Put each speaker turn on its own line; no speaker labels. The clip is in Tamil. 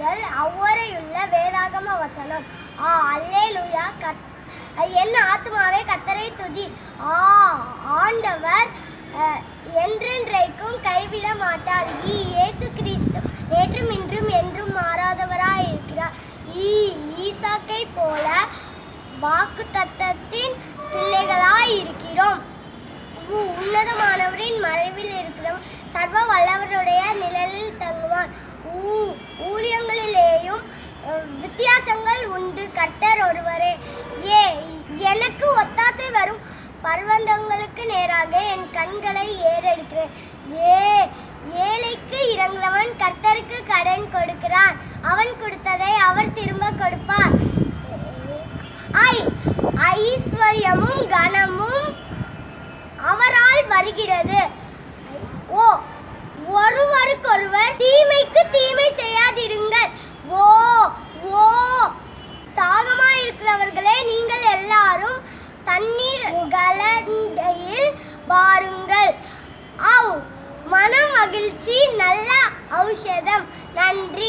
முதல் அவ்வரையுள்ள வேதாகம வசனம். ஆ அல்லேலுயா. கத் என் ஆத்மாவே கத்தரை துதி. ஆ ஆண்டவர் என்றென்றைக்கும் கைவிட மாட்டார். ஈ இயேசு கிறிஸ்து நேற்றும் இன்றும் என்றும் மாறாதவராய் இருக்கிறார். ஈ ஈசாக்கை போல வாக்கு தத்தத்தின் பிள்ளைகளாய் இருக்கிறோம். உ உன்னதமானவரின் மறைவில் இருக்கிறோம். சர்வ வல்லவருடைய வித்தியாசங்கள் உண்டு. கர்த்தர் ஒருவரே ஏ எனக்கு ஒத்தாசை வரும். பர்வந்தங்களுக்கு நேராக என் கண்களை ஏறெடுக்கிறேன். ஏ ஏழைக்கு இறங்குறவன் கர்த்தருக்கு கடன் கொடுக்கிறான். அவன் கொடுத்ததை அவர் திரும்ப கொடுப்பார். ஐ ஐஸ்வர்யமும் கனமும் அவரால் வருகிறது. ஓ இருக்கிறவர்களே நீங்கள் எல்லாரும் தண்ணீர் கலந்தையில் பாருங்கள் ஆவ் மன மகிழ்ச்சி நல்ல ஔஷதம். நன்றி.